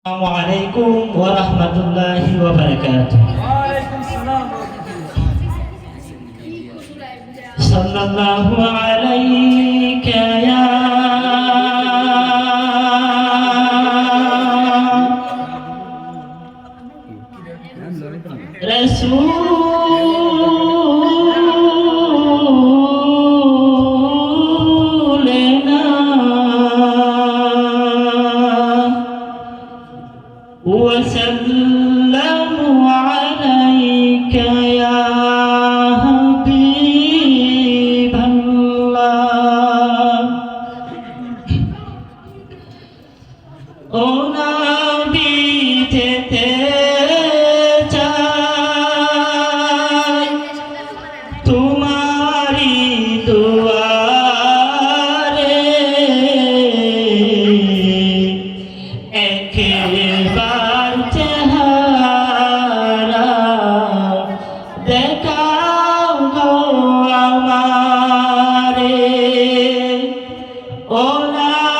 السلام عليكم ورحمة الله وبركاته. صلى الله عليك يا رسول Mm-hmm. Oh.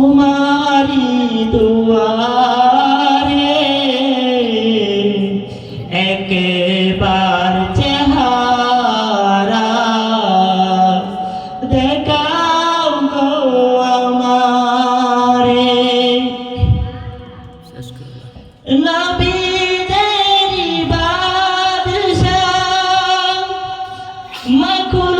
তোমারি দুয়ারে একবার চেহারা দেখাও গো আমারে। নবী দেরি বাদশা মকুল